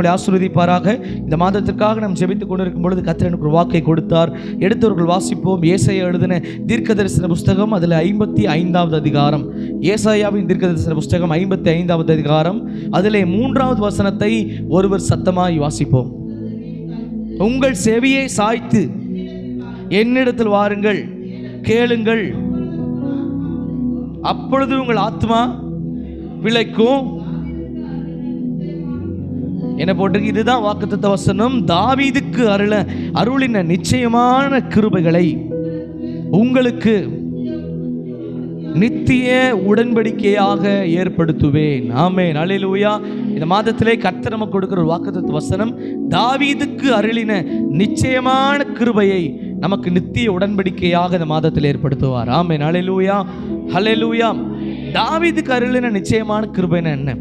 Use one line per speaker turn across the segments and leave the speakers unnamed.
உங்களை ஆசீர்வதிப்பாராக. இந்த மாதத்திற்காக நாம் ஜெபித்துக் கொண்டிருக்கும் பொழுது கத்திர எனக்கு ஒரு வாக்கை கொடுத்தார். எடுத்தவர்கள் வாசிப்போம். ஏசையா எழுதின தீர்க்க தரிசன புஸ்தகம் அதில் ஐம்பத்தி ஐந்தாவது அதிகாரம். ஏசாயாவின் தீர்க்க தரிசன புஸ்தகம் ஐம்பத்தி ஐந்தாவது அதிகாரம். அதிலே மூன்றாவது வசனத்தை ஒருவர் சத்தமாய் வாசிப்போம். உங்கள் செவியை சாய்த்து என்னிடத்தில் வாருங்கள். கேளுங்கள். அப்பொழுது உங்கள் ஆத்மா விளைக்கும். என்ன போட்டிருக்கு? இதுதான் வாக்குத்த வசனம். தாவீதுக்கு அருள அருளின நிச்சயமான கிருபைகளை உங்களுக்கு நித்திய உடன்படிக்கையாக ஏற்படுத்துவேன். ஆமே அல்லேலூயா. இந்த மாதத்திலே கர்த்தர் நமக்கு கொடுக்கிற ஒரு வாக்குத்த வசனம் தாவீதுக்கு அருளின நிச்சயமான கிருபையை நமக்கு நித்திய உடன்படிக்கையாக இந்த மாதத்தில் ஏற்படுத்துவார். ஆமே அல்லேலூயா. ஹலெலூயா தாவீதுக்கு அருளின நிச்சயமான கிருபைன்னு என்ன?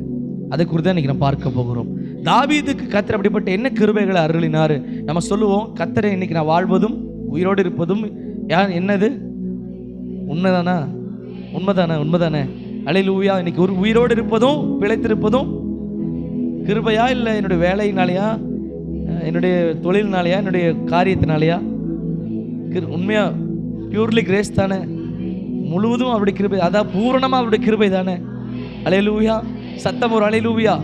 அதை குறித்து இன்னைக்கு நம்ம பார்க்க போகிறோம். தாவீதுக்கு கத்தர் அப்படிப்பட்ட என்ன கிருபைகளை அருளினார்? நம்ம சொல்லுவோம் கத்தரை இன்னைக்கு நான் வாழ்வதும் உயிரோடு இருப்பதும் யார்? என்னது? உண்மைதானா? உண்மைதானே உண்மைதானே. அலையிலூயா இன்னைக்கு ஒரு உயிரோடு இருப்பதும் பிழைத்திருப்பதும் கிருபையா இல்லை என்னுடைய வேலையினாலையா? என்னுடைய தொழில்னாலையா? என்னுடைய காரியத்தினாலையா? கிரு- உண்மையா பியூர்லி கிரேஸ் தானே. முழுவதும் அவருடைய கிருபை அதான் பூரணமாக அவருடைய கிருபை தானே. அலையலூயா சத்தம் ஒரு அலையிலூவியா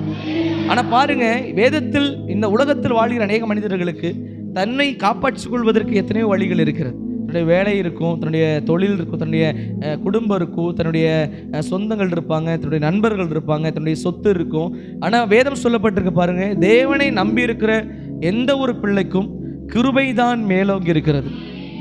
ஆனால் பாருங்க வேதத்தில் இந்த உலகத்தில் வாழ்கிற அநேக மனிதர்களுக்கு தன்னை காப்பாற்றிக் கொள்வதற்கு எத்தனையோ வழிகள் இருக்கிறது. தன்னுடைய வேலை இருக்கும் தன்னுடைய தொழில் இருக்கும் தன்னுடைய குடும்பம் இருக்கும் தன்னுடைய சொந்தங்கள் இருப்பாங்க தன்னுடைய நண்பர்கள் இருப்பாங்க தன்னுடைய சொத்து இருக்கும். ஆனால் வேதம் சொல்லப்பட்டிருக்கு பாருங்க தேவனை நம்பி இருக்கிற எந்த ஒரு பிள்ளைக்கும் கிருபைதான் மேலோங்கி இருக்கிறது.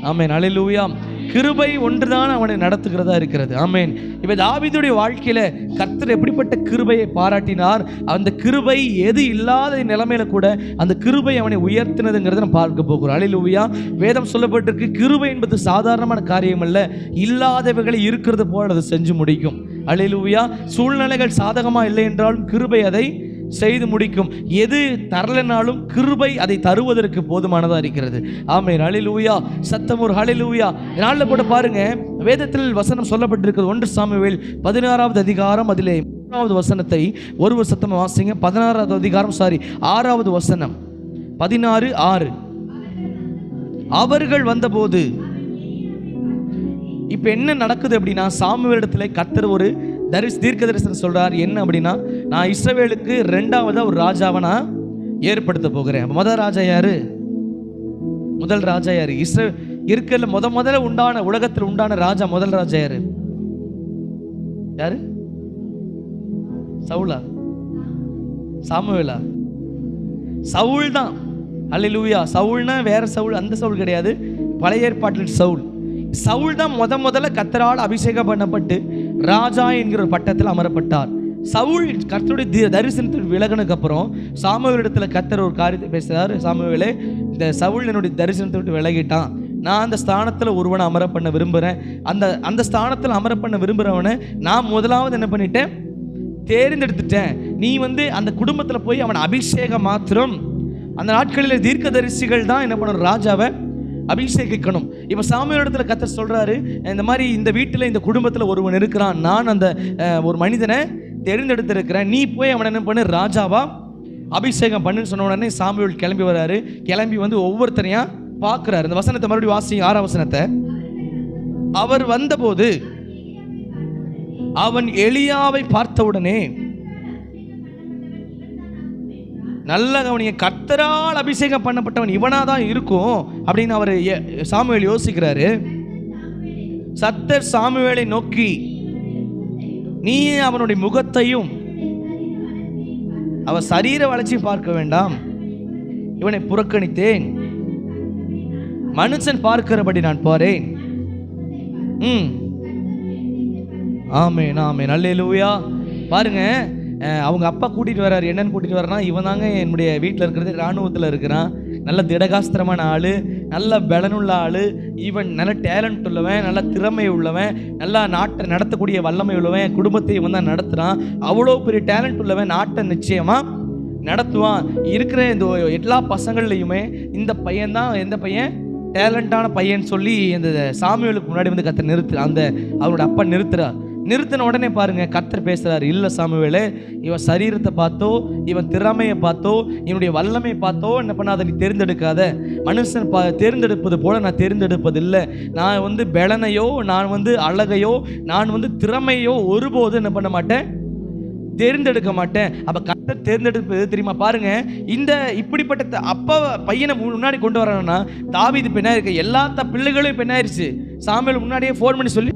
ஆமென். அல்லேலூயா கிருபை ஒன்றுதான் அவனை நடத்துகிறதா இருக்கிறது. ஆமேன். இப்போ தாவிதுடைய வாழ்க்கையில கர்த்தர் எப்படிப்பட்ட கிருபையை பாராட்டினார்? அந்த கிருபை எது இல்லாத நிலைமையில கூட அந்த கிருபை அவனை உயர்த்தினதுங்கிறத நம்ம பார்க்க போகிறோம். அல்லேலூயா வேதம் சொல்லப்பட்டிருக்கு கிருபை என்பது சாதாரணமான காரியம் அல்ல. இல்லாதவைகளை இருக்கிறது போல அதை செஞ்சு முடிக்கும். அல்லேலூயா சூழ்நிலைகள் சாதகமா இல்லை என்றாலும் கிருபை அதை செய்து முடிக்கும். எது தரலனாலும் கிருபை அதை தருவதற்கு போதுமானதா இருக்கிறது. ஆமே ஹalleluya. சத்தம் ஒரு நாளில் கூட பாருங்க. வேதத்தில் வசனம் சொல்லப்பட்டிருக்கிறது. ஒன்று சாமுவேல் பதினாறாவது அதிகாரம் அதிலே மூணாவது வசனத்தை ஒருவர் சத்தம் வாசிங்க. பதினாறாவது அதிகாரம் சாரி ஆறாவது வசனம். பதினாறு ஆறு. அவர்கள் வந்தபோது இப்போ என்ன நடக்குது அப்படின்னா சாமுவேலிடத்துல கத்தர் ஒரு தரிசி தீர்க்க தரிசனம் சொல்கிறார் என்ன அப்படின்னா நான் இஸ்ரவேலுக்கு ரெண்டாவதாக ஒரு ராஜாவை நான் ஏற்படுத்த போகிறேன். முதல் ராஜா யார்? முதல் ராஜா யார்? இஸ்ர இருக்கிறதுல முத முதல்ல உண்டான உலகத்தில் உண்டான ராஜா முதல் ராஜா யார்? யார்? சவுலா. சாமுவேலா. சவுல் தான். அல்லேலூயா சவுல்னா வேற சவுல் அந்த சவுல் கிடையாது. பழைய ஏற்பாட்டில் சவுல். சவுல் தான் முத முதல்ல கத்தரால் அபிஷேகம் பண்ணப்பட்டு ராஜா என்கிற ஒரு பட்டத்தில் அமரப்பட்டார். சவுல் கர்த்தருடைய தி- தரிசனத்தில் விலகினதுக்கு அப்புறம் சாமுவேலிடத்தில் கத்தர் ஒரு காரியத்தை பேசுகிறார் சாமுவேலே இந்த சவுல் என்னுடைய தரிசனத்தை விட்டு விலகிட்டான். நான் அந்த ஸ்தானத்தில் ஒருவனை அமர பண்ண விரும்புகிறேன் அந்த அந்த ஸ்தானத்தில் அமர பண்ண விரும்புகிறவனை நான் முதலாவது என்ன பண்ணிட்டேன்? தேர்ந்தெடுத்துட்டேன். நீ வந்து அந்த குடும்பத்தில் போய் அவனை அபிஷேகம் மாத்திரம். அந்த நாட்களில் தீர்க்கதரிசிகள் தான் என்ன பண்ணணும்? ராஜாவை அபிஷேகிக்கணும். இப்போ சாமியோட இடத்துல கத்தர் சொல்கிறாரு இந்த மாதிரி இந்த வீட்டில் இந்த குடும்பத்தில் ஒருவன் இருக்கிறான் நான் அந்த ஒரு மனிதனை தெரிந்தெடுத்திருக்கிறேன் நீ போய் அவனை என்ன பண்ணு ராஜாவா அபிஷேகம் பண்ணுன்னு சொன்ன உடனே சாமியோல் கிளம்பி வராரு. கிளம்பி வந்து ஒவ்வொருத்தனையாக பார்க்குறாரு. இந்த வசனத்தை மறுபடியும் வாசி ஆறாம் வசனத்தை. அவர் வந்தபோது அவன் எலியாவை பார்த்தவுடனே நல்ல கவனிய கத்தரால் அபிஷேகம் பண்ணப்பட்டவன் இவனாக தான் இருக்கும் அப்படின்னு அவர் சாமுவேல் யோசிக்கிறாரு. சத்தர் சாமுவேலை நோக்கி நீ அவனுடைய முகத்தையும் அவன் சரீர வளர்ச்சி பார்க்க வேண்டாம். இவனை புறக்கணித்தேன். மனுஷன் பார்க்கிறபடி நான் போறேன். ம். ஆமே நல்ல அல்லேலூயா. பாருங்க அவங்க அப்பா கூட்டிட்டு வர்றாரு. என்னன்னு கூட்டிட்டு வர்றாருன்னா இவன் தாங்க என்னுடைய வீட்டில் இருக்கிறது இராணுவத்தில் இருக்கிறான். நல்ல திடகாஸ்திரமான ஆள் நல்ல பலனுள்ள ஆள். இவன் நல்ல டேலண்ட் உள்ளவன் நல்ல திறமை உள்ளவன் நல்லா நாட்டை நடத்தக்கூடிய வல்லமை உள்ளவன் குடும்பத்தை இவன் தான் நடத்துகிறான் அவ்வளோ பெரிய டேலண்ட் உள்ளவன் நாட்டை நிச்சயமாக நடத்துவான். இருக்கிற இந்த எல்லா பசங்கள்லையுமே இந்த பையன் தான் எந்த பையன்? டேலண்டான பையன் சொல்லி அந்த சாமியலுக்கு முன்னாடி வந்து கத்த நிறுத்து அந்த அவரோட அப்பா நிறுத்துறார். நிறுத்தின உடனே பாருங்க கத்தர் பேசுறாரு இல்ல சாமுவேலே இவன் சரீரத்தை பார்த்தோ இவன் திறமையை பார்த்தோ இவனுடைய வல்லமை பார்த்தோ என்ன பண்ணாத நீ தேர்ந்தெடுக்காத. மனுஷன் பா தேர்ந்தெடுப்பது போல நான் தேர்ந்தெடுப்பது இல்லை நான் வந்து பெலனையோ நான் வந்து அழகையோ நான் வந்து திறமையோ ஒருபோதும் என்ன பண்ண மாட்டேன் தேர்ந்தெடுக்க மாட்டேன். அப்போ கத்தர் தேர்ந்தெடுப்பது தெரியுமா? பாருங்க இந்த இப்படிப்பட்ட அப்போ அப்பா பையனை முன்னாடி கொண்டு வரணும்னா தாவிது இப்ப என்ன எல்லாத்த பிள்ளைகளும் பெண்ணாயிருச்சு என்ன முன்னாடியே ஃபோன் பண்ணி சொல்லி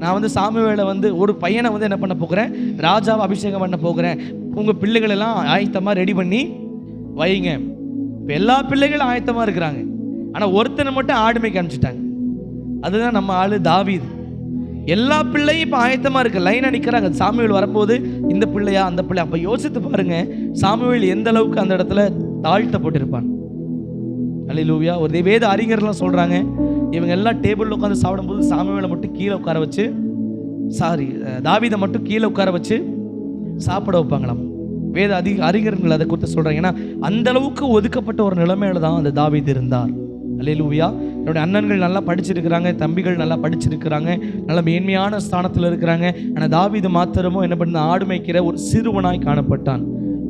நான் வந்து சாமுவேலை வந்து ஒரு பையனை வந்து என்ன பண்ண போகிறேன்? ராஜாவை அபிஷேகம் பண்ண போகிறேன். உங்கள் பிள்ளைகள் எல்லாம் ரெடி பண்ணி வைங்க. இப்போ எல்லா பிள்ளைகளும் ஆயத்தமாக இருக்கிறாங்க. ஆனால் ஒருத்தனை மட்டும் ஆடு மேய்க்க அனுப்பிச்சிட்டாங்க. அதுதான் நம்ம ஆள் தாவீது. எல்லா பிள்ளையும் இப்போ ஆயத்தமாக இருக்கு. லைனாக நிற்கிறாங்க சாமுவேல் வரும்போது இந்த பிள்ளையா அந்த பிள்ளை? அப்போ யோசித்து பாருங்க. சாமுவேல் எந்த அளவுக்கு அந்த இடத்துல தாழ்த்தப்பட்டிருப்பான். அல்லேலூயா ஒரு வேத அறிஞர்லாம் சொல்கிறாங்க இவங்க எல்லாம் டேபிளில் உட்காந்து சாப்பிடும்போது சாமுவேலை மட்டும் கீழே உட்கார வச்சு சாரி தாவீதை மட்டும் கீழே உட்கார வச்சு சாப்பிட வைப்பாங்களாம். வேத அதிக அறிஞர்கள் அதை குறித்து சொல்கிறாங்க ஏன்னா அந்த அளவுக்கு ஒதுக்கப்பட்ட ஒரு நிலைமையில தான் அந்த தாவீது இருந்தார். அலையிலூவியா என்னுடைய அண்ணன்கள் நல்லா படிச்சிருக்கிறாங்க தம்பிகள் நல்லா படிச்சிருக்கிறாங்க நல்ல மேன்மையான ஸ்தானத்தில் இருக்கிறாங்க. ஆனால் தாவிது மாத்திரமோ என்ன பண்ண ஆடு மேய்க்கிற ஒரு சிறுவனாய் காணப்பட்டான்.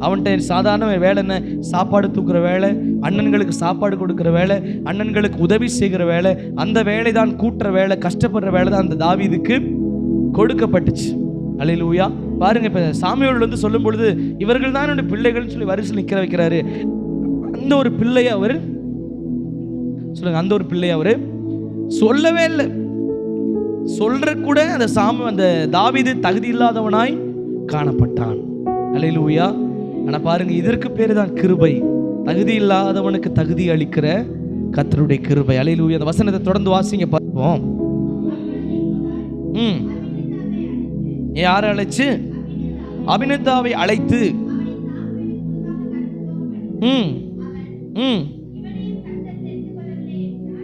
அவன்கிட்ட சாதாரண வேலை என்ன? சாப்பாடு தூக்குற வேலை அண்ணன்களுக்கு சாப்பாடு கொடுக்குற வேலை அண்ணன்களுக்கு உதவி செய்கிற வேலை அந்த வேலை தான் கூட்டுற வேலை கஷ்டப்படுற வேலை தான் அந்த தாவீதுக்கு கொடுக்கப்பட்டுச்சு. அல்லேலூயா பாருங்க இப்ப சாமியோடு வந்து சொல்லும் பொழுது இவர்கள் தான் என்னுடைய பிள்ளைகள்னு சொல்லி வரிசையில் நிற்க வைக்கிறாரு. அந்த ஒரு பிள்ளையை அவர் சொல்லுங்க அந்த ஒரு பிள்ளையை அவர் சொல்லவே இல்லை. சொல்ற கூட அந்த சாமி அந்த தாவிது தகுதி இல்லாதவனாய் காணப்பட்டான். அல்லேலூயா ஆனா பாருங்க இதற்கு பேரு தான் கிருபை. தகுதி இல்லாதவனுக்கு தகுதி அளிக்கிற கத்தருடைய கிருபை. அலையில் அந்த வசனத்தை தொடர்ந்து வாசிங்க பார்ப்போம். ம். யாரை அழைச்சு? அபினதாவை அழைத்து. ம். ம்.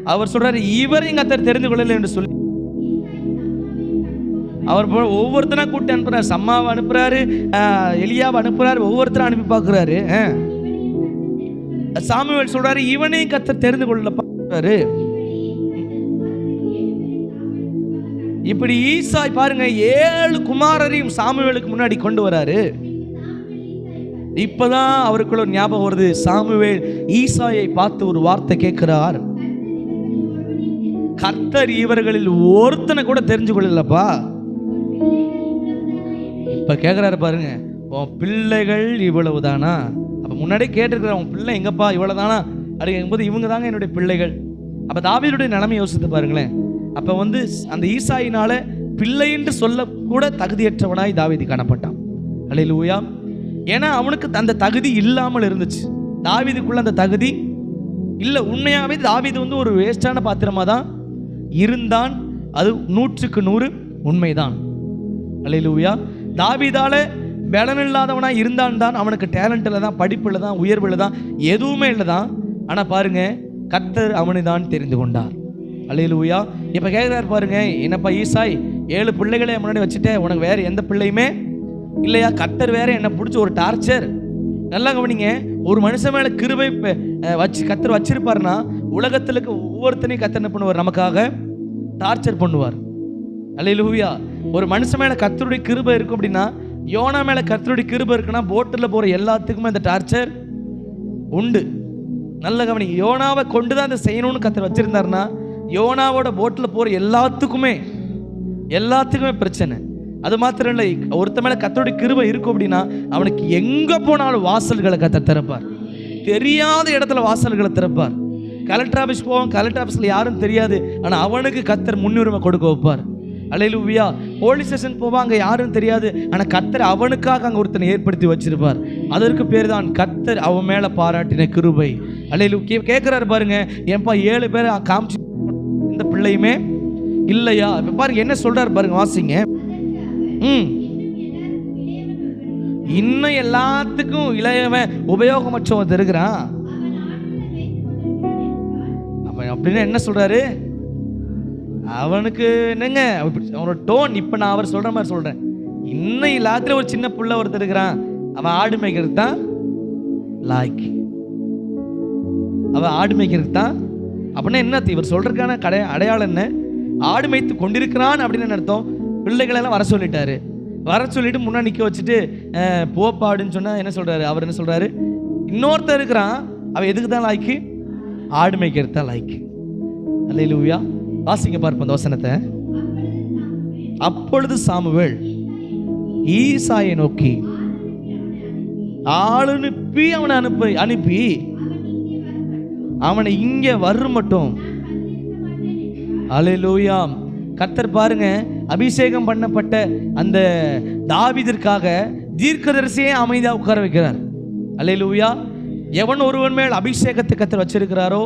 அவர் சொல்றாரு இவரையும் கத்தர் தெரிந்து கொள்ளலை என்று சொல்லி அவர் ஒவ்வொருத்தனா கூட்டி அனுப்புறாரு. சம்மாவை அனுப்புறாரு ஆஹ், எலியாவை அனுப்புறாரு ஒவ்வொருத்தரும் அனுப்பி பார்க்குறாரு. சாமுவேல் சொல்றாரு இவனையும் கத்தர் தெரிந்து கொள்ள பார்க்கிறாரு இப்படி ஈசாய் பாருங்க ஏழு குமாரரையும் சாமுவேலுக்கு முன்னாடி கொண்டு வராரு. இப்பதான் அவருக்குள்ள ஞாபகம் வருது. சாமுவேல் ஈசாயை பார்த்து ஒரு வார்த்தை கேட்கிறார். கர்த்தர் இவர்களில் ஒருத்தனை கூட தெரிஞ்சு கொள்ளலப்பா. இப்போ கேட்குறாரு பாருங்க உன் பிள்ளைகள் இவ்வளவுதானா? அப்போ முன்னாடியே கேட்டிருக்கிற உன் பிள்ளை எங்கப்பா? இவ்வளவுதானா? அப்படிங்கும்போது இவங்க தாங்க என்னுடைய பிள்ளைகள். அப்போ தாவீருடைய நிலைமை யோசித்து பாருங்களேன். அப்போ வந்து அந்த ஈசாயினால பிள்ளை என்று சொல்லக்கூட தகுதியற்றவனாய் தாவீது காணப்பட்டான். அல்லேலூயா ஏன்னா அவனுக்கு அந்த தகுதி இல்லாமல் இருந்துச்சு. தாவிதுக்குள்ள அந்த தகுதி இல்லை. உண்மையாகவே தாவிது வந்து ஒரு வேஸ்டான பாத்திரமாக தான் இருந்தான். அது நூற்றுக்கு நூறு உண்மைதான். அல்லேலூயா தாவிதால பலன் இல்லாதவனாக இருந்தான் தான் அவனுக்கு டேலண்ட்டில் தான் படிப்பில் தான் உயர்வில் தான் எதுவுமே இல்லை தான். ஆனால் பாருங்கள் கத்தர் அவனை தான் தெரிந்து கொண்டார். அல்லேலூயா. இப்போ கேட்குறாரு பாருங்க என்னப்பா ஈசாய் ஏழு பிள்ளைகளை முன்னாடி வச்சுட்டேன் உனக்கு வேறு எந்த பிள்ளையுமே இல்லையா? கத்தர் வேற என்னை பிடிச்ச ஒரு டார்ச்சர் நல்லா கவனிங்க ஒரு மனுஷன் மேலே கிருபை வச்சு கத்தர் வச்சிருப்பாருன்னா உலகத்துல ஒவ்வொருத்தனையும் கத்தர் என்ன பண்ணுவார்? நமக்காக டார்ச்சர் பண்ணுவார். அல்லேலூயா ஒரு மனுஷன் மேல கத்தருடைய கிருபை இருக்கும் அப்படின்னா யோனா மேல கத்தருடைய கிருபை இருக்குன்னா போட்டில் போற எல்லாத்துக்குமே அந்த டார்ச்சர் உண்டு. நல்ல கவனி யோனாவை கொண்டு தான் அதை செய்யணும்னு கத்தர் வச்சிருந்தாருன்னா யோனாவோட போட்டில் போற எல்லாத்துக்குமே எல்லாத்துக்குமே பிரச்சனை. அது மாத்திரம் இல்லை ஒருத்த மேல கத்தருடைய கிருபை இருக்கும் அப்படின்னா அவனுக்கு எங்க போனாலும் வாசல்களை கத்த திறப்பார். தெரியாத இடத்துல வாசல்களை திறப்பார். கலெக்டர் ஆஃபீஸ் போவான் கலெக்டர் ஆஃபீஸில் யாரும் தெரியாது ஆனா அவனுக்கு கத்தர் முன்னுரிமை கொடுக்க வைப்பார். அலையிலுவியா போலீஸ் ஸ்டேஷன் போவாங்க யாருன்னு யாரும் தெரியாது. ஆனால் கத்தர் அவனுக்காக அங்கே ஒருத்தனை ஏற்படுத்தி வச்சிருப்பார். அதற்கு பேர் தான் கத்தர் அவன் மேலே பாராட்டின கிருபை. அலையிலு கேட்குறாரு பாருங்க. ஏன்பா ஏழு பேர் காமிச்சு இந்த பிள்ளையுமே? இல்லையா? இப்போ பாருங்க என்ன சொல்கிறாரு பாருங்க வாசிங்க. ம். இன்னும் எல்லாத்துக்கும் இளையவன் உபயோகமற்றவன் இருக்கிறான் அவன் அப்படின்னா என்ன சொல்றாரு? அவனுக்கு என்னங்க? அவனோட டோன் இப்போ நான் அவர் சொல்கிற மாதிரி சொல்கிறேன் இன்னும் எல்லாத்துலயும் ஒரு சின்ன புள்ள ஒருத்தர் இருக்கிறான். அவன் ஆடு மேய்க்கிறது தான் லாய்க்கு. அவன் ஆடு மேய்க்கிறது தான் அப்படின்னா என்ன இவர் சொல்கிறதுக்கான கடை அடையாளம் என்ன? ஆடு மேய்த்து கொண்டிருக்கிறான் அப்படின்னு என்ன அர்த்தம்? பிள்ளைகளெல்லாம் வர சொல்லிட்டாரு. வர சொல்லிட்டு முன்னாடி நிற்க வச்சுட்டு போப்பாடுன்னு சொன்னால் என்ன சொல்கிறாரு அவர் என்ன சொல்கிறாரு இன்னொருத்தர் இருக்கிறான். அவன் எதுக்கு தான் லாய்க்கு? ஆடு மேய்க்கிறது தான் லாய்க்கு. லூவியா வாசிங்க பார்ப்போம் அந்த வசனத்தை. அப்பொழுது சாமுவேல் ஈசாயை நோக்கி ஆள் அனுப்பி அவனை அனுப்பி அனுப்பி. அவனை இங்க வரும் மட்டும். அலையிலூயாம் கத்தர் பாருங்க அபிஷேகம் பண்ணப்பட்ட அந்த தாவிதிற்காக தீர்க்கதரிசியே அமைதியாக உட்கார வைக்கிறார். அலையிலூயா எவன் ஒருவன் மேல் அபிஷேகத்தை கத்தர் வச்சிருக்கிறாரோ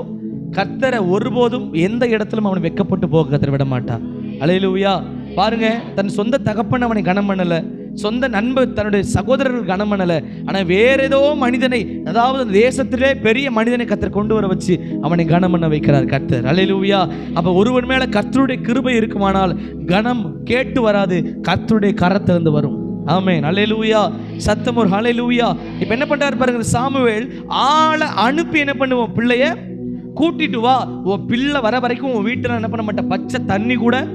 கர்த்தரை ஒருபோதும் எந்த இடத்திலும் அவன் வெக்கப்பட்டு போக கத்தரை விட மாட்டான் அலையிலூயா பாருங்க தன் சொந்த தகப்பன் அவனை கனம் பண்ணலை. சொந்த நண்பர் தன்னுடைய சகோதரர்கள் கனம் பண்ணலை. ஆனால் வேற ஏதோ மனிதனை அதாவது அந்த தேசத்திலே பெரிய மனிதனை கத்தரை கொண்டு வர வச்சு அவனை கனம் பண்ண வைக்கிறார் கத்தர் அலையிலூயா அப்போ ஒருவன் மேலே கத்தருடைய கிருபை இருக்குமானால் கனம் கேட்டு வராது கத்தருடைய கரத்திலிருந்து வரும். ஆமே ஹalleluya சத்தம் ஒரு ஹalleluya இப்போ என்ன பண்ணுறாரு பாருங்க சாமுவேல் ஆளை அனுப்பி என்ன பண்ணுவோம் பிள்ளைய கூட்டிட்டு வா. உன் பிள்ளை வர வரைக்கும் உன் வீட்டில் என்ன பண்ண மாட்டேன்? பச்சை தண்ணி கூட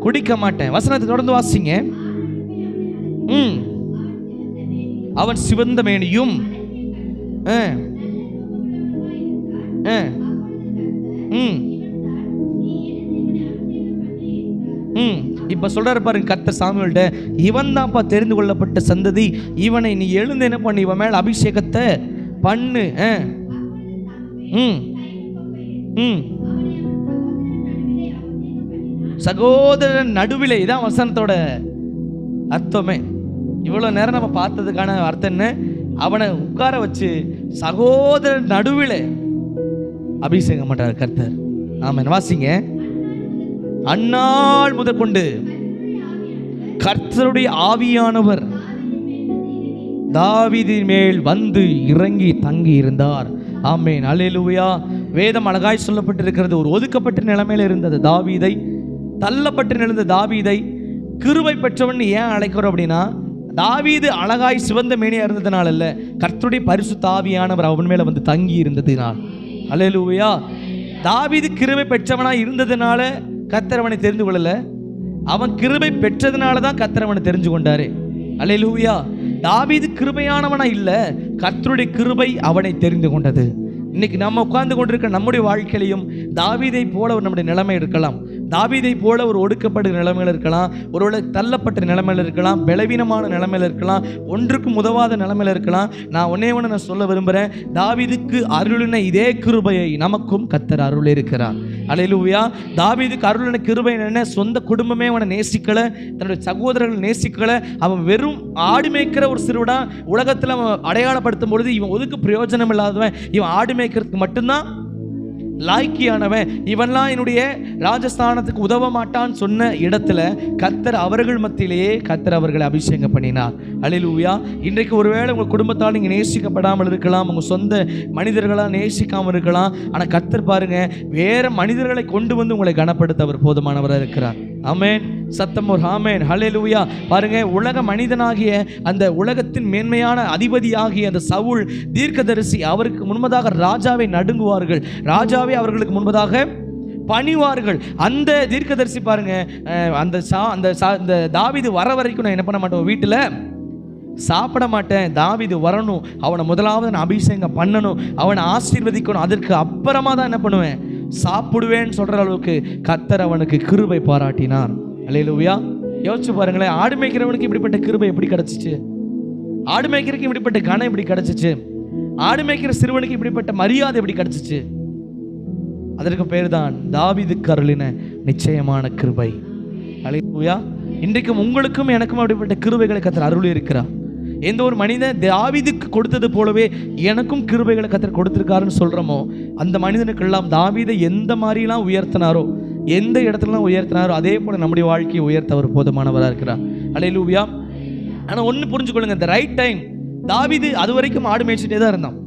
குடிக்க மாட்டேன். வசனத்தை தொடர்ந்து வாசிங்க. ம். அவன் சிவந்த மேனியும். ஆ. ஆ. ம். ம். இப்ப சொல்றாரு பாருங்க கத்த சாமியோட இவன் தான்ப்பா தெரிந்து கொள்ளப்பட்ட சந்ததி. இவனை நீ எழுந்து என்ன பண்ணு? இவன் மேல அபிஷேகத்தை பண்ணு. ஆ. ம். சகோதரன் நடுவிலே இதான் வசனத்தோட அர்த்தமே. இவ்வளோ நேரம் நம்ம பார்த்ததுக்கான அர்த்தம் என்ன? அவனை உட்கார வச்சு சகோதரன் நடுவிலே அபிஷேகம் பண்றார் கர்த்தர். ஆமாம் வாசிங்க. அந்நாள் முதற்கொண்டு கர்த்தருடைய ஆவியானவர் தாவீதின் மேல் வந்து இறங்கி தங்கி இருந்தார் ஆமேன். அலையிலுவையா வேதம் அழகாய் சொல்லப்பட்டிருக்கிறது. ஒரு ஒதுக்கப்பட்ட நிலைமையில் இருந்தது தாவீதை தள்ளப்பட்டு நிலந்த தாவீதை கிருபை பெற்றவன் ஏன் அழைக்கிறோம் அப்படின்னா தாவீது அழகாய் சிவந்த மேனியாக இருந்ததுனால அல்ல கர்த்தருடைய பரிசு தாவியானவர் அவன் மேலே வந்து தங்கி இருந்ததினால். அல்லேலூயா. தாவீது கிருபை பெற்றவனா இருந்ததுனால கத்தரவனை தெரிந்து கொள்ளலை. அவன் கிருபை பெற்றதுனால தான் கத்தரவனை தெரிஞ்சு கொண்டாரு. அலையலூயா தாவீது கிருபையானவனா இல்லை கர்த்தருடைய கிருபை அவனை தெரிந்து கொண்டது. இன்னைக்கு நம்ம உட்கார்ந்து கொண்டிருக்க நம்முடைய வாழ்க்கையிலையும் தாவீதை போல ஒரு நம்முடைய நிலைமை இருக்கலாம். தாவீதை போல ஒரு ஒடுக்கப்பட்ட நிலைமையில் இருக்கலாம் ஒருவேளை தள்ளப்பட்ட நிலைமையில் இருக்கலாம் பலவீனமான நிலைமையில் இருக்கலாம் ஒன்றுக்கும் உதவாத நிலைமையில் இருக்கலாம். நான் ஒன்னே ஒன்று நான் சொல்ல விரும்புகிறேன் தாவிதுக்கு அருளின இதே கிருபையை நமக்கும் கத்தர் அருள் இருக்கிறார் அலையிலுவியா தாவீதுக்கு அருளின கிருபை என்ன? சொந்த குடும்பமே அவனை நேசிக்கலை தன்னுடைய சகோதரர்கள் நேசிக்கலை. அவன் வெறும் ஆடு மேய்க்கிற ஒரு சிறுவனா உலகத்தில் அவன் அடையாளப்படுத்தும் பொழுது இவன் ஒதுக்கு பிரயோஜனம் இல்லாதவன் இவன் ஆடு மேய்க்கிறதுக்கு மட்டும்தான் லாய்க்கியானவன் இவன்லாம் என்னுடைய ராஜஸ்தானத்துக்கு உதவ மாட்டான்னு சொன்ன இடத்துல கத்தர் அவர்கள் மத்தியிலேயே கத்தர் அவர்களை அபிஷேகம் பண்ணினார். அலிலூயா இன்றைக்கு ஒருவேளை உங்கள் குடும்பத்தால் நீங்கள் நேசிக்கப்படாமல் இருக்கலாம் உங்கள் சொந்த மனிதர்களாக நேசிக்காமல் இருக்கலாம் ஆனால் கத்தர் பாருங்க வேற மனிதர்களை கொண்டு வந்து உங்களை கனப்படுத்த அவர் போதுமானவராக இருக்கிறார். அமேன் சத்தம் ஒரு ஆமேன். ஹalleluya பாருங்க உலக மனிதனாகிய அந்த உலகத்தின் மேன்மையான அதிபதியாகிய அந்த சவுல் தீர்க்கதரிசி அவருக்கு முன்பதாக ராஜாவை நடுங்குவார்கள். ராஜாவை அவர்களுக்கு முன்பதாக பணிவார்கள். அந்த தீர்க்கதரிசி பாருங்க அந்த சா அந்த சா இந்த தாவீது வர வரைக்கும் நான் என்ன பண்ண மாட்டேன்? வீட்டில் சாப்பிட மாட்டேன். தாவீது வரணும். அவனை முதலாவது நான் அபிஷேகம் பண்ணணும். அவனை ஆசீர்வதிக்கணும். அதற்கு அப்புறமா தான் என்ன பண்ணுவேன்? சாப்பிடுவேன்னு சொல்ற அளவுக்கு கத்தர் அவனுக்கு கிருபை பாராட்டினார். அல்லேலூயா யோசிச்சு பாருங்களேன் ஆடு மேய்க்கிறவனுக்கு இப்படிப்பட்ட கிருபை எப்படி கிடச்சிச்சு? ஆடு மேய்க்கிறதுக்கு இப்படிப்பட்ட கணம் எப்படி கிடச்சிச்சு? ஆடு மேய்க்கிற சிறுவனுக்கு இப்படிப்பட்ட மரியாதை எப்படி கிடச்சிச்சு? அதற்கு பேர் தான் தாவீதுக்கு அருளின நிச்சயமான கிருபை. அல்லேலூயா இன்றைக்கும் உங்களுக்கும் எனக்கும் அப்படிப்பட்ட கிருபைகளை கத்தர் அருள் இருக்கிறார் எந்த ஒரு மனிதன் தாவிதுக்கு கொடுத்தது போலவே எனக்கும் கிருபைகளை கத்தர் கொடுத்துருக்காருன்னு சொல்கிறோமோ அந்த மனிதனுக்கெல்லாம் தாவிதை எந்த மாதிரிலாம் உயர்த்தினாரோ எந்த இடத்துலலாம் உயர்த்தினாரோ அதே போல் நம்முடைய வாழ்க்கையை உயர்த்த அவர் போதுமானவராக இருக்கிறார். அல்லேலூயா ஆனால் ஒன்று புரிஞ்சுக்கொள்ளுங்க இந்த ரைட் டைம் தாவிது அது வரைக்கும் ஆடு மேய்ச்சிட்டே தான் இருந்தான்.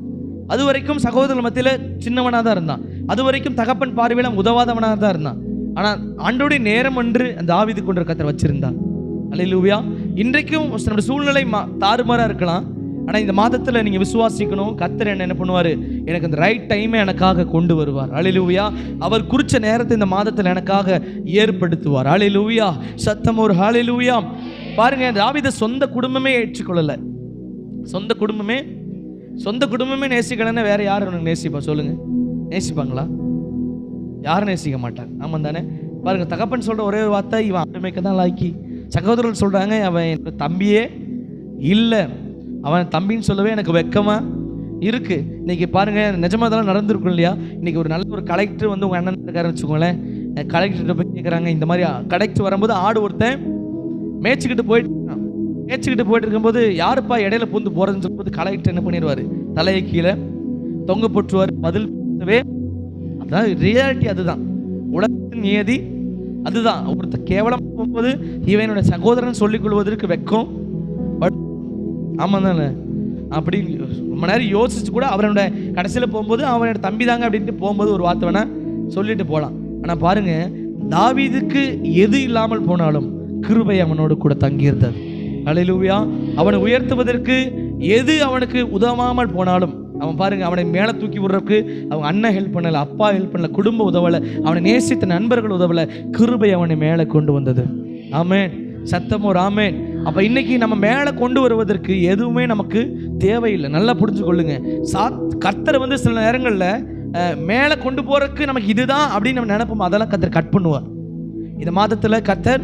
அது வரைக்கும் சகோதரர் மத்தியில் சின்னவனாக தான் இருந்தான். அது வரைக்கும் தகப்பன் பார்வையில் உதவாதவனாக தான் இருந்தான். ஆனால் ஆண்டோடைய நேரம் அன்று அந்த ஆவிது கொண்டு கத்தர் வச்சிருந்தான். அல்லேலூயா இன்றைக்கும் நம்முடைய சூழ்நிலை மா தாறுமாறாக இருக்கலாம். ஆனால் இந்த மாதத்தில் நீங்கள் விசுவாசிக்கணும். கத்தர் என்ன என்ன பண்ணுவார் எனக்கு அந்த ரைட் டைமே எனக்காக கொண்டு வருவார். அழிலுவியா அவர் குறித்த நேரத்தை இந்த மாதத்தில் எனக்காக ஏற்படுத்துவார். அழிலுவியா சத்தம் ஒரு ஹாலிலுவியா பாருங்க ராவித சொந்த குடும்பமே ஏற்றுக்கொள்ளலை. சொந்த குடும்பமே சொந்த குடும்பமே நேசிக்கலன்னா வேற யார் உனக்கு நேசிப்பா? சொல்லுங்க. நேசிப்பாங்களா? யாரும் நேசிக்க மாட்டாங்க. ஆமாம் தானே? பாருங்க தகப்பன் சொல்ற ஒரே ஒரு வார்த்தை இவன் அடிமைக்கு தான் லாக்கி சகோதரர்கள் சொல்கிறாங்க அவன் தம்பியே இல்லை. அவன் தம்பின்னு சொல்லவே எனக்கு வெக்கமாக இருக்குது இன்றைக்கி பாருங்கள் நிஜமாக இதெல்லாம் நடந்திருக்கும் இல்லையா? இன்னைக்கு ஒரு நல்ல ஒரு கலெக்டர் வந்து உங்கள் அண்ணன் இருக்காருன்னு வச்சுக்கோங்களேன். கலெக்டர்கிட்ட போய் கேட்குறாங்க இந்த மாதிரி கலெக்டர் வரும்போது ஆடு ஒருத்தன் மேய்ச்சிக்கிட்டு போயிட்டு இருக்கான். மேய்ச்சிக்கிட்டு போயிட்டு இருக்கும்போது யாருப்பா இடையில பூந்து போகிறதுன்னு சொல்லும்போது கலெக்டர் என்ன பண்ணிடுவாரு? தலையை கீழே தொங்க போட்டுருவார் பதில் பேசவே. அதான் ரியாலிட்டி அதுதான். உலகத்தின் நியதி அதுதான். ஒருத்தர் கேவலம் போகும்போது இவனோட சகோதரன் சொல்லிக் கொள்வதற்கு வெக்கம் பட் ஆமாம் தானே அப்படி ரொம்ப நேரம் யோசிச்சு கூட அவனோட கடைசியில் போகும்போது அவனோட தம்பி தாங்க அப்படின்ட்டு போகும்போது ஒரு வார்த்தை வேணா சொல்லிட்டு போகலாம் ஆனால் பாருங்க தாவீதுக்கு எது இல்லாமல் போனாலும் கிருபை அவனோடு கூட தங்கியிருந்தது. அலையிலூயா அவனை உயர்த்துவதற்கு எது அவனுக்கு உதவாமல் போனாலும் அவன் பாருங்க அவனை மேலே தூக்கி விடுறதுக்கு அவங்க அண்ணன் ஹெல்ப் பண்ணல அப்பா ஹெல்ப் பண்ணல குடும்பம் உதவலை அவனை நேசித்த நண்பர்கள் உதவலை கிருபை அவனை மேலே கொண்டு வந்தது. ஆமேன். சத்தமோ ராமேன் அப்போ இன்னைக்கு நம்ம மேலே கொண்டு வருவதற்கு எதுவுமே நமக்கு தேவையில்லை. நல்லா புரிஞ்சுக்கொள்ளுங்க. சாத் கர்த்தர் வந்து சில நேரங்களில் மேலே கொண்டு போறதுக்கு நமக்கு இதுதான் அப்படின்னு நம்ம நினைப்போம் அதெல்லாம் கர்த்தர் கட் பண்ணுவார். இந்த மாதத்தில் கர்த்தர்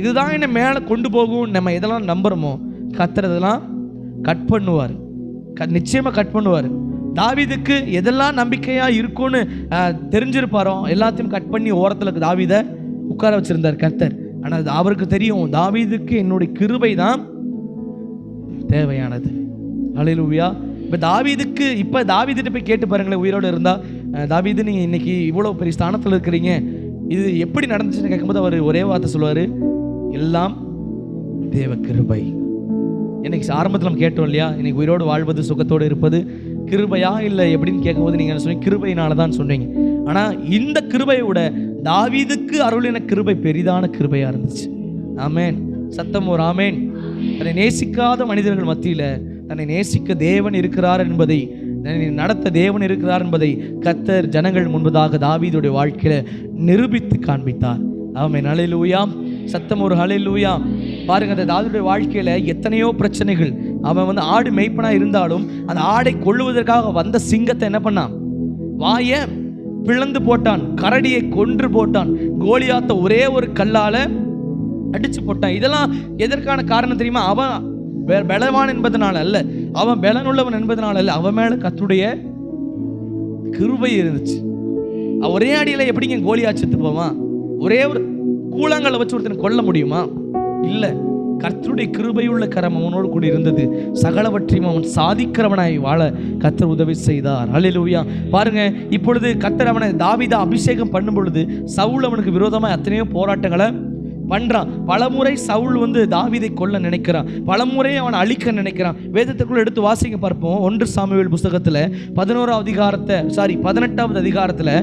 இதுதான் என்னை மேலே கொண்டு போகும் நம்ம இதெல்லாம் நம்புறோமோ கர்த்தர் இதெல்லாம் கட் பண்ணுவார். நிச்சயமாக கட் பண்ணுவார். தாவிதுக்கு எதெல்லாம் நம்பிக்கையாக இருக்கும்னு தெரிஞ்சிருப்பாரோ எல்லாத்தையும் கட் பண்ணி ஓரத்தில் தாவிதை உட்கார வச்சுருந்தார் கர்த்தர். ஆனால் அது அவருக்கு தெரியும். தாவீதுக்கு என்னுடைய கிருபை தான் தேவையானது. அலையிலுவியா இப்போ தாவீதுக்கு இப்போ தாவீதுட்டு போய் கேட்டு பாருங்களேன் உயிரோடு இருந்தால் தாவிது நீங்கள் இன்னைக்கு இவ்வளோ பெரிய ஸ்தானத்தில் இருக்கிறீங்க. இது எப்படி நடந்துச்சுன்னு கேட்கும்போது அவர் ஒரே வார்த்தை சொல்லுவார் எல்லாம் தேவ கிருபை. இன்னைக்கு ஆரம்பத்தில் நம்ம கேட்டோம் இல்லையா? இன்னைக்கு உயிரோடு வாழ்வது சுகத்தோடு இருப்பது கிருபையா இல்லை எப்படின்னு கேட்கும்போது நீங்கள் என்ன சொன்னீங்க கிருபையினால தான் சொன்னீங்க. ஆனால் இந்த கிருபையை விட தாவீதுக்கு அருளின கிருபை பெரிதான கிருபையாக இருந்துச்சு. ஆமேன். சத்தம் ஒரு ஆமேன். தன்னை நேசிக்காத மனிதர்கள் மத்தியில் தன்னை நேசிக்க தேவன் இருக்கிறார் என்பதை நடத்த தேவன் இருக்கிறார் என்பதை கத்தர் ஜனங்கள் முன்பதாக தாவீதுடைய வாழ்க்கையில நிரூபித்து காண்பித்தார். ஆமென். ஹalleluya. சத்தம் ஒரு ஹalleluya. பாருங்க அந்த தாவீதுடைய வாழ்க்கையில எத்தனையோ பிரச்சனைகள். அவன் வந்து ஆடு மேய்ப்பனா இருந்தாலும் அந்த ஆடை கொள்ளுவதற்காக வந்த சிங்கத்தை என்ன பண்ணான்? வாய பிளந்து போட்டான் கரடியை கொன்று போட்டான். கோலியாத்த ஒரே ஒரு கல்லால அடிச்சு போட்டான். இதெல்லாம் எதற்கான காரணம் தெரியுமா? அவன் பலவான் என்பதனால அல்ல. அவன் பலனுள்ளவன் என்பதனால அல்ல. அவன் மேல கத்துடைய கிருபை இருந்துச்சு. ஒரே அடியில எப்படிங்க கோலியா செத்து போவான்? ஒரே ஒரு கூழாங்கல்ல வச்சு ஒருத்தனை கொல்ல முடியுமா? இல்லை கர்த்தருடைய கிருபையுள்ள கரம் அவனோடு கூட இருந்தது. சகலவற்றையும் அவன் சாதிக்கிறவனாய் வாழ கர்த்தர் உதவி செய்தார். ஹalleluya பாருங்க இப்பொழுது கர்த்தர் அவனை தாவிதா அபிஷேகம் பண்ணும் பொழுது சவுல் அவனுக்கு விரோதமாக எத்தனையோ போராட்டங்களை பண்றான். பலமுறை சவுல் வந்து தாவீதை கொல்ல நினைக்கிறான். பலமுறை அவனை அழிக்க நினைக்கிறான். வேதத்துக்குள்ள எடுத்து வாசிக்க பார்ப்போம். ஒன்று சாமுவேல் புஸ்தகத்தில் பதினோராவது அதிகாரத்தை சாரி பதினெட்டாவது அதிகாரத்தில்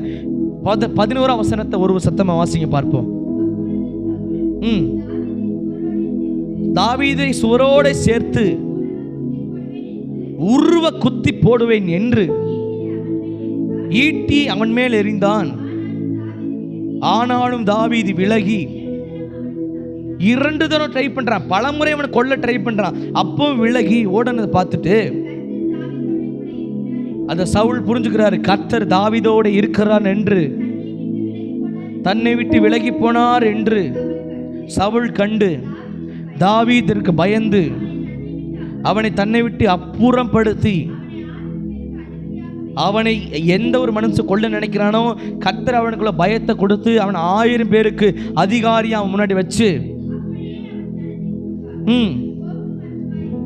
பத பதினோரா வசனத்தை ஒரு சத்தமா வாசிக்க பார்ப்போம். ம். தாவீதை சுவரோடு சேர்த்து உருவ குத்தி போடுவேன் என்று ஈட்டி அவன் மேல் எறிந்தான். ஆனாலும் தாவீது விலகி இரண்டு தடவை ட்ரை பண்றான். பலமுறை அவனை கொல்ல ட்ரை பண்றான். அப்போ விலகி ஓடனதை பார்த்துட்டு அந்த சவுல் புரிஞ்சுக்கிறாரு கத்தர் தாவீதோடு இருக்கிறான் என்று. தன்னை விட்டு விலகி போனார் என்று சவுல் கண்டு தாவீதிற்கு பயந்து அவனை தன்னை விட்டு அப்புறப்படுத்தி அவனை எந்த ஒரு மனுஷன் கொள்ள நினைக்கிறானோ கத்தர் அவனுக்குள்ள பயத்தை கொடுத்து அவன் ஆயிரம் பேருக்கு அதிகாரி அவன் முன்னாடி வச்சு. ம்.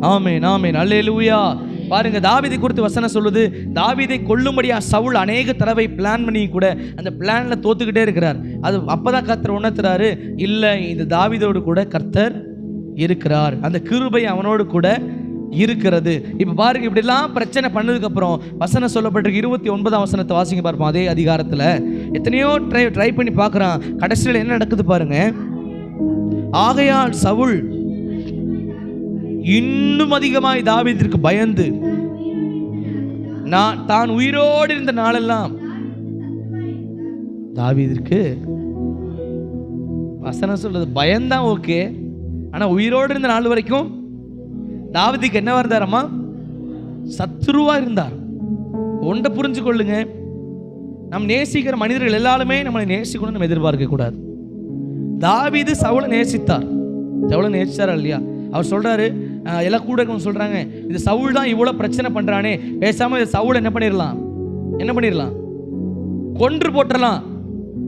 ஆமே ஆமேன். அல்லேலூயா. பாருங்க தாவிதை குறித்து வசனம் சொல்லுது தாவீதை கொல்லும்படியா சவுல் அநேக தடவை பிளான் பண்ணி கூட அந்த பிளான்ல தோத்துக்கிட்டே இருக்கிறார். அது அப்பதான் கர்த்தர் உணர்த்துறாரு இல்லை இது தாவிதோடு கூட கர்த்தர் இருக்கிறார். அந்த கிருபை அவனோடு கூட இருக்கிறது. இப்போ பாருங்க இப்படிலாம் பிரச்சனை பண்ணதுக்கு அப்புறம் வசனம் சொல்லப்பட்டிருக்கு. இருபத்தி ஒன்பதாம் வசனத்தை வாசிங்க பார்ப்போம் அதே அதிகாரத்தில். எத்தனையோ ட்ரை ட்ரை பண்ணி பார்க்குறான். கடைசியில் என்ன நடக்குது பாருங்க. ஆகையால் சவுல் இன்னும் அதிகமாய் தாவீதிற்கு பயந்து நான் தான் உயிரோடு இருந்த நாளெல்லாம் தாவீதிற்கு வசனம் சொல்றது பயம்தான் ஓகே. ஆனால் உயிரோடு இருந்த நாள் வரைக்கும் தாவதிக்கு என்னவா இருந்தாரம்மா சத்ருவா இருந்தார். ஒன்றை புரிஞ்சு கொள்ளுங்க. நம் நேசிக்கிற மனிதர்கள் எல்லாருமே நம்மளை நேசிக்கணும்னு நம்ம எதிர்பார்க்க கூடாது. தாவிது சவுளை நேசித்தார். சவுளை நேசித்தாரா இல்லையா? அவர் சொல்றாரு எல்லா எல்லாம் கூட இருக்கவங்க சொல்றாங்க இது சவுள் தான் இவ்வளோ பிரச்சனை பண்றானே பேசாம இந்த சவுளை என்ன பண்ணிடலாம்? என்ன பண்ணிடலாம்? கொன்று போட்டுறலாம்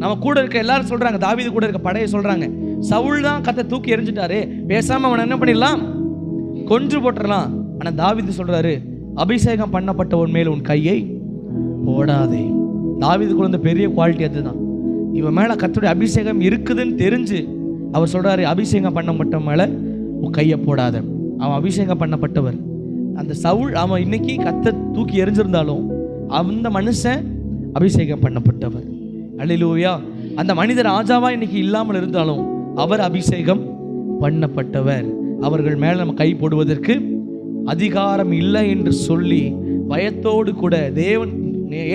நம்ம கூட இருக்க எல்லாரும் சொல்றாங்க தாவீது கூட இருக்க படையை சொல்றாங்க. சவுல் தான் கத்தை தூக்கி எரிஞ்சிட்டாரு பேசாமல் அவனை என்ன பண்ணிடலாம்? கொன்று போட்டுடலாம். ஆனால் தாவிது சொல்கிறாரு அபிஷேகம் பண்ணப்பட்ட உன் மேல் உன் கையை போடாதே. தாவீது குழந்தை பெரிய குவாலிட்டி அதுதான். இவன் மேலே கத்துடைய அபிஷேகம் இருக்குதுன்னு தெரிஞ்சு அவர் சொல்கிறாரு அபிஷேகம் பண்ணப்பட்ட மேலே உன் கையை போடாத. அவன் அபிஷேகம் பண்ணப்பட்டவர். அந்த சவுல் அவன் இன்னைக்கு கத்தை தூக்கி எரிஞ்சிருந்தாலும் அந்த மனுஷன் அபிஷேகம் பண்ணப்பட்டவர். அல்லேலூயா அந்த மனிதர் ராஜாவா இன்னைக்கு இல்லாமல் இருந்தாலும் அவர் அபிஷேகம் பண்ணப்பட்டவர். அவர்கள் மேல நம்ம கை போடுவதற்கு அதிகாரம் இல்லை என்று சொல்லி பயத்தோடு கூட தேவன்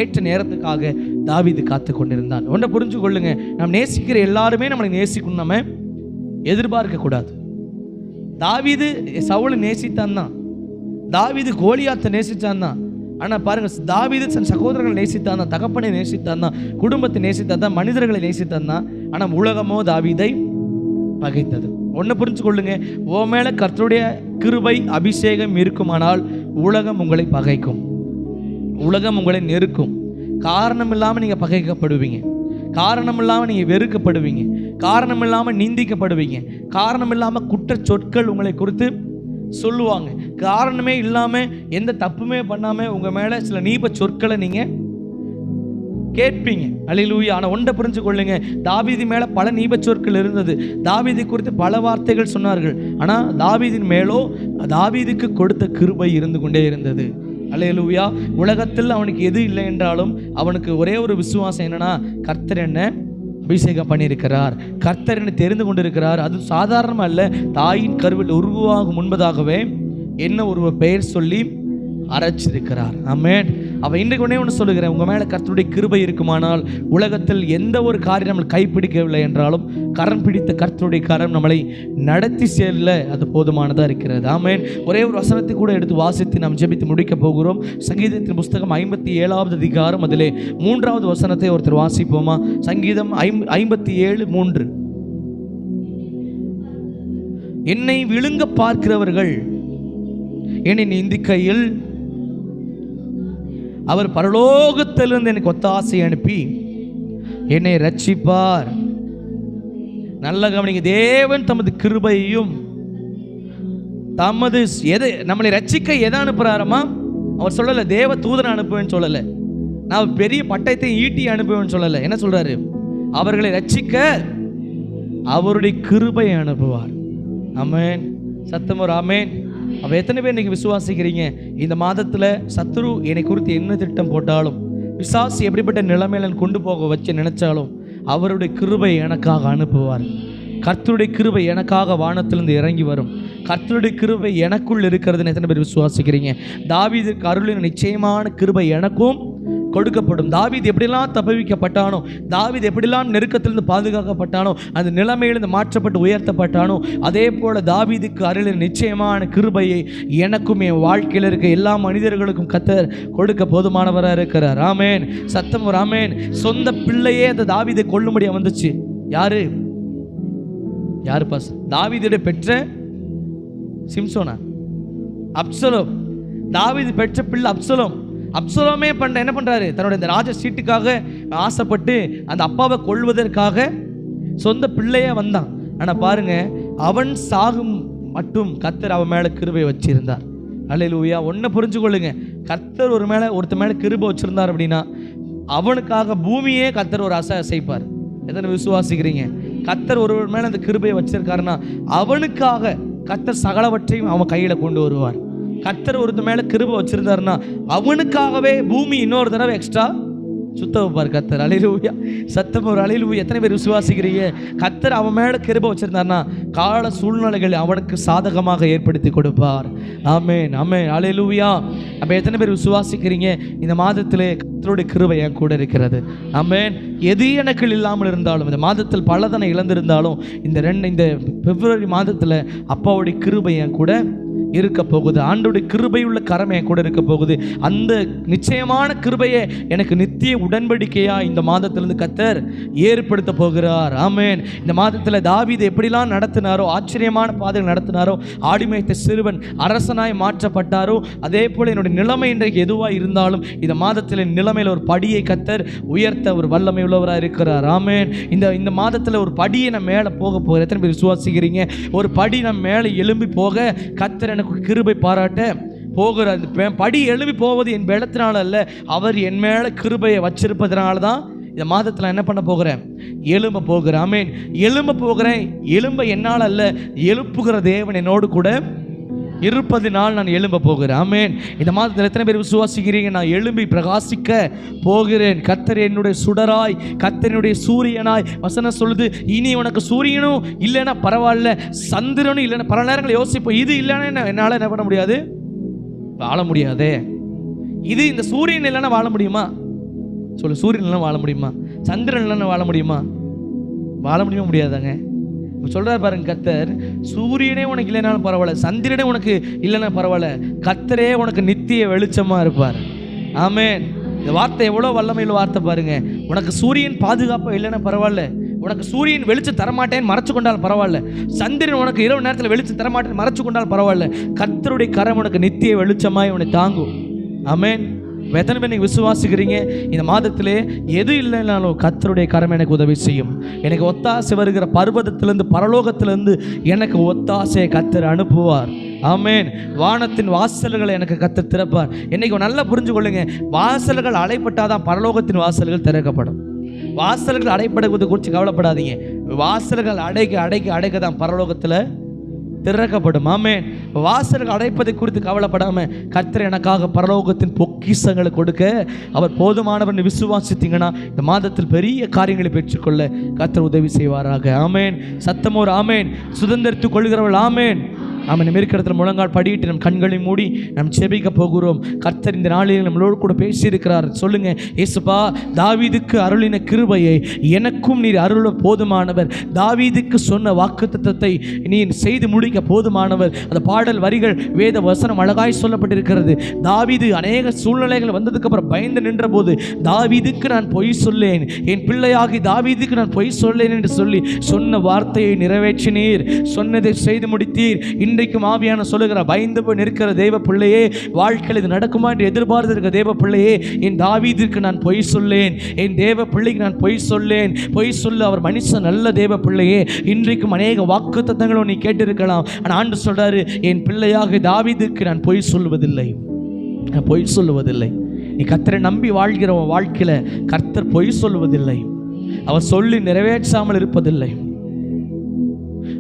ஏற்ற நேரத்துக்காக தாவிது காத்து கொண்டிருந்தான். ஒன்றை புரிஞ்சு கொள்ளுங்க. நாம் நேசிக்கிற எல்லாருமே நம்மளை நேசிக்கணும் நம்ம எதிர்பார்க்க கூடாது. தாவீது சவுளை நேசித்தான் தான். தாவீது கோலியாத்தை நேசித்தான் தான். ஆனால் பாருங்க தாவீது தன் சகோதரர்களை நேசித்தான் தான் தகப்பனை நேசித்தான் தான் குடும்பத்தை நேசித்தான் தான் மனிதர்களை நேசித்தான் தான். ஆனால் உலகமோ தாவீதை பகைத்தது. ஒன்று புரிஞ்சு கொள்ளுங்க ஓ மேல கர்த்தருடைய கிருபை அபிஷேகம் இருக்குமானால் உலகம் உங்களை பகைக்கும். உலகம் உங்களை நெருக்கும். காரணம் இல்லாமல் நீங்கள் பகைக்கப்படுவீங்க. காரணம் இல்லாமல் நீங்கள் வெறுக்கப்படுவீங்க. காரணம் இல்லாமல் நிந்திக்கப்படுவீங்க. காரணம் இல்லாமல் குற்ற சொற்கள் உங்களை குறித்து சொல்லுவாங்க. காரணமே இல்லாமல் எந்த தப்புமே பண்ணாமல் உங்கள் மேலே சில நீப சொற்களை நீங்கள் கேட்பீங்க. அழிலூயா ஆனால் ஒன்றை புரிஞ்சு கொள்ளுங்க. தாவீதி மேலே பல நீபச்சொற்கள் இருந்தது. தாவீதி குறித்து பல வார்த்தைகள் சொன்னார்கள். ஆனால் தாவீதின் மேலோ தாவீதுக்கு கொடுத்த கிருபை இருந்து கொண்டே இருந்தது. அலையலூயா. உலகத்தில் அவனுக்கு எது இல்லை என்றாலும் அவனுக்கு ஒரே ஒரு விசுவாசம் என்னன்னா கர்த்தர் என்ன அபிஷேகம் பண்ணியிருக்கிறார். கர்த்தர் என்ன தெரிந்து கொண்டிருக்கிறார். அது சாதாரணமாக அல்ல தாயின் கருவில் உருவாகும் முன்பதாகவே என்ன ஒரு பெயர் சொல்லி அரைச்சிருக்கிறார். ஆமென். அவன் இன்றைக்கு ஒன்றே ஒன்று சொல்லுகிறேன். உங்கள் மேலே கர்த்தருடைய கிருபை இருக்குமானால் உலகத்தில் எந்த ஒரு காரியம் நம்மளை கைப்பிடிக்கவில்லை என்றாலும் கரம் பிடித்த கர்த்தருடைய கரம் நம்மளை நடத்தி செல்ல அது போதுமானதாக இருக்கிறது. ஆமேன். ஒரே ஒரு வசனத்தை கூட எடுத்து வாசித்து நாம் ஜெபித்து முடிக்க போகிறோம். சங்கீதத்தின் புஸ்தகம் ஐம்பத்தி ஏழாவது அதிகாரம். அதிலே மூன்றாவது வசனத்தை ஒருத்தர் வாசிப்போமா? சங்கீதம் ஐம் ஐம்பத்தி ஏழு மூன்று. என்னை விழுங்க பார்க்கிறவர்கள் என்னை நிந்திக்கையில் அவர் பரலோகத்திலிருந்து எனக்கு ஒத்தாசை அனுப்பி என்னை ரட்சிப்பார் நல்ல கவனிங்க தேவன் தமது கிருபையும் தமது எதை நம்மளை ரட்சிக்க எதை அனுப்புகிறாரம்மா அவர் சொல்லலை தேவ தூதனை அனுப்புவேன்னு சொல்லலை. நான் பெரிய பட்டயத்தை ஈட்டி அனுப்புவேன்னு சொல்லலை. என்ன சொல்கிறாரு அவர்களை ரட்சிக்க அவருடைய கிருபையை அனுப்புவார். அமேன் சத்தம் அமேன் அப்போ எத்தனை பேர் இன்னைக்கு விசுவாசிக்கிறீங்க? இந்த மாதத்தில் சத்ரு என்னை குறித்து என்ன திட்டம் போட்டாலும் விசாசி எப்படிப்பட்ட நிலைமையில கொண்டு போக வச்சு நினைச்சாலும் அவருடைய கிருபை எனக்காக அனுப்புவார். கர்த்தருடைய கிருபை எனக்காக வானத்திலிருந்து இறங்கி வரும். கர்த்தருடைய கிருபை எனக்குள் இருக்கிறதுன்னு எத்தனை பேர் விசுவாசிக்கிறீங்க? தாவீதுக்கு அருளின் நிச்சயமான கிருபை எனக்கும் கொடுக்கப்படும். தாவீது எப்படிலாம் தபவிக்கப்பட்டானோ தாவீது எப்படிலாம் நெருக்கத்திலிருந்து பாதுகாக்கப்பட்டானோ அந்த நிலைமையிலிருந்து மாற்றப்பட்டு உயர்த்தப்பட்டானோ அதே போல தாவீதுக்கு அருளின் நிச்சயமான கிருபையை எனக்கும் என் வாழ்க்கையில் இருக்க எல்லா மனிதர்களுக்கும் கத்தர் கொடுக்க போதுமானவராக இருக்கிறார். ராமேன் சத்தம் ராமேன் சொந்த பிள்ளையே அந்த தாவீதை கொள்ளும்படியாக வந்துச்சு யாரு? யாரு பாஸ்? தாவீதுடைய பெற்ற சிம்சோனா? அப்சலோம். தாவீது பெற்ற பிள்ளை அப்சலோம். அப்சலோமே பண்ண என்ன பண்ணுறாரு தன்னுடைய இந்த ராஜ சீட்டுக்காக ஆசைப்பட்டு அந்த அப்பாவை கொள்வதற்காக சொந்த பிள்ளையே வந்தான். ஆனால் பாருங்க அவன் சாகும் மட்டும் கத்தர் அவன் மேலே கிருபை வச்சிருந்தார். அல்லேலூயா ஒன்றை புரிஞ்சு கொள்ளுங்க. கத்தர் ஒரு மேலே ஒருத்த மேலே கிருபை வச்சுருந்தார் அப்படின்னா அவனுக்காக பூமியே கத்தர் ஒரு அசை அசைப்பார். எத்தனை விசுவாசிக்கிறீங்க? கத்தர் ஒருவர் மேலே அந்த கிருபையை வச்சிருக்காருன்னா அவனுக்காக கத்தர் சகலவற்றையும் அவன் கையில் கொண்டு வருவார். கத்தர் ஒருத்த மேல கிருப வச்சிருந்தாருன்னா அவனுக்காகவே பூமி இன்னொரு தடவை எக்ஸ்ட்ரா சுத்த வைப்பார் கத்தர் அழிலூயா சத்தம் ஒரு அழிலூயா எத்தனை பேர் விசுவாசிக்கிறீங்க? கத்தர் அவன் மேலே கிருப வச்சிருந்தாருன்னா கால சூழ்நிலைகள் அவனுக்கு சாதகமாக ஏற்படுத்தி கொடுப்பார். ஆமேன் ஆமேன் அழிலூயா அப்போ எத்தனை பேர் விசுவாசிக்கிறீங்க? இந்த மாதத்திலே கத்தருடைய கிருபை என் கூட இருக்கிறது. ஆமேன் எது எனக்கு இல்லாமல் இருந்தாலும் இந்த மாதத்தில் பலதனை இழந்திருந்தாலும் இந்த ரெண்டு இந்த பிப்ரவரி மாதத்தில் அப்பாவுடைய கிருபை என் கூட இருக்க போகுது. ஆண்டோடைய கிருபையுள்ள கரம் என் கூட இருக்க போகுது. அந்த நிச்சயமான கிருபையை எனக்கு நித்திய உடன்படிக்கையா இந்த மாதத்திலிருந்து கத்தர் ஏற்படுத்த போகிறார். ஆமேன். இந்த மாதத்தில் தாவீது எப்படிலாம் நடத்தினாரோ ஆச்சரியமான பாதைகள் நடத்தினாரோ ஆடிமைத்த சிறுவன் அரசனாய் மாற்றப்பட்டாரோ அதே போல் என்னுடைய நிலைமை இன்றைக்கு எதுவாக இருந்தாலும் இந்த மாதத்தில் நிலைமையில் ஒரு படியை கத்தர் உயர்த்த ஒரு வல்லமை உள்ளவராக இருக்கிறார். ஆமேன். இந்த இந்த மாதத்தில் ஒரு படியை நான் மேலே போக போகிற எத்தனை பேர் விசுவாசிக்கிறீங்க? ஒரு படி நம்ம மேலே எழும்பி போக கத்தரை எனக்கு கிருபை பாராட்ட போகிற அந்த படி எழுப்பி போவது என் பலத்தினால அல்ல. அவர் என் மேலே கிருபையை வச்சிருப்பதனால தான் இந்த மாதத்தில் என்ன பண்ண போகிறேன்? எலும்ப போகிறேன். ஆமேன். எலும்ப போகிறேன். எலும்ப என்னால் அல்ல. எழுப்புகிற தேவன் என்னோடு கூட இருப்பதினால் நான் எழும்ப போகிறேன். ஆமேன். இந்த மாதத்தில் எத்தனை பேர் விசுவாசிக்கிறீங்க? நான் எழும்பி பிரகாசிக்க போகிறேன். கத்தர் என்னுடைய சுடராய் கத்தனுடைய சூரியனாய். வசனம் சொல்லுது இனி உனக்கு சூரியனும் இல்லைன்னா பரவாயில்ல சந்திரனும் இல்லைன்னா பல நேரங்கள் யோசிப்போம் இது இல்லைன்னா என்ன? என்னால் என்ன பண்ண முடியாது? வாழ முடியாதே. இது இந்த சூரியன் இல்லைன்னா வாழ முடியுமா? சொல்லு சூரியன் இல்லைன்னா வாழ முடியுமா? சந்திரன் இல்லைன்னா வாழ முடியுமா? வாழ முடியுமா? முடியாதாங்க. சொல்கிறார் பாருங்க கத்தர் சூரியனே உனக்கு இல்லைனாலும் பரவாயில்ல சந்திரனே உனக்கு இல்லைன்னா பரவாயில்ல கத்தரே உனக்கு நித்திய வெளிச்சமாக இருப்பார். ஆமேன். இந்த வார்த்தை எவ்வளோ வல்லமையில் வார்த்தை பாருங்க. உனக்கு சூரியன் பாதுகாப்பாக இல்லைன்னா பரவாயில்ல உனக்கு சூரியன் வெளிச்சம் தரமாட்டேன்னு மறைச்சு கொண்டாலும் பரவாயில்ல சந்திரன் உனக்கு இரவு நேரத்தில் வெளிச்சம் தரமாட்டேன்னு மறைச்சு கொண்டாலும் பரவாயில்ல கத்தருடைய கரம் உனக்கு நித்திய வெளிச்சமாய் உனக்கு தாங்கும். ஆமேன். எத்தனை பேர் நீங்கள் விசுவாசிக்கிறீங்க? இந்த மாதத்திலே எது இல்லைனாலும் கத்தருடைய கரம் எனக்கு உதவி செய்யும். எனக்கு ஒத்தாசை வருகிற பருவதத்திலேருந்து பரலோகத்திலேருந்து எனக்கு ஒத்தாசையை கத்தர் அனுப்புவார். ஆமேன். வானத்தின் வாசல்களை எனக்கு கத்து திறப்பார். இன்னைக்கு நல்லா புரிஞ்சு கொள்ளுங்க வாசல்கள் அடைப்பட்டாதான் பரலோகத்தின் வாசல்கள் திறக்கப்படும். வாசல்கள் அடைப்படுவது குறித்து கவலைப்படாதீங்க. வாசல்கள் அடைக்க அடைக்க அடைக்க தான் பரலோகத்தில் திறக்கப்படும். ஆமே வாசல்கள் அடைப்பதை குறித்து கவலைப்படாம கர்த்தர் எனக்காக பரலோகத்தின் பொக்கிஷங்களை கொடுக்க அவர் போதுமானவன் விசுவாசித்தீங்கன்னா இந்த மாதத்தில் பெரிய காரியங்களை பெற்றுக்கொள்ள கர்த்தர் உதவி செய்வாராக. ஆமேன். சத்தமோர் ஆமேன். சுதந்திரத்துக் கொள்கிறவள் ஆமேன். நாம் நம்ம இருக்கிற முழங்கால் படியிட்டு நம் கண்களை மூடி நாம் செபிக்க போகிறோம். கர்த்தர் இந்த நாளில் நம்மளோடு கூட பேசியிருக்கிறார். சொல்லுங்க இயேசுப்பா தாவீதுக்கு அருளின கிருபையை எனக்கும் நீர் அருள போதுமானவர். தாவீதுக்கு சொன்ன வாக்குத்தத்தத்தை நீ செய்து முடிக்க போதுமானவர். அந்த பாடல் வரிகள் வேத வசனம் அழகாய் சொல்லப்பட்டிருக்கிறது. தாவீது அநேக சூழ்நிலைகள் வந்ததுக்கு அப்புறம் பயந்து நின்ற போது தாவீதுக்கு நான் பொய் சொல்லேன். என் பிள்ளையாகி தாவீதுக்கு நான் பொய் சொல்லேன் என்று சொல்லி சொன்ன வார்த்தையை நிறைவேற்றினீர். சொன்னதை செய்து முடித்தீர். இன்றைக்கும் ஆவியான சொல்லுகிற பயந்து போய் நிற்கிற தெய்வ பிள்ளையே வாழ்க்கையில் இது நடக்குமா என்று எதிர்பார்த்து இருக்கிற தேவ பிள்ளையே என் தாவீதிற்கு நான் பொய் சொல்லேன். என் தேவ பிள்ளைக்கு நான் பொய் சொல்லேன். பொய் சொல்ல அவர் மனுஷன் நல்ல தேவ பிள்ளையே. இன்றைக்கும் அநேக வாக்கு தத்தங்களும் நீ கேட்டிருக்கலாம். ஆனால் ஆண்டு சொல்றாரு என் பிள்ளையாக தாவீதிற்கு நான் பொய் சொல்வதில்லை நான் பொய் சொல்லுவதில்லை. நீ கர்த்தரை நம்பி வாழ்கிற உன் கர்த்தர் பொய் சொல்லுவதில்லை. அவர் சொல்லி நிறைவேற்றாமல் இருப்பதில்லை.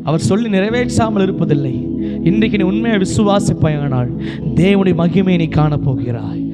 அவர் சொல்லி நிறைவேற்றாமல் இருப்பதில்லை. இன்றைக்கு நீ உண்மையை விசுவாசிப்பாயானால் தேவனுடைய மகிமையை நீ காணப்போகிறாய்.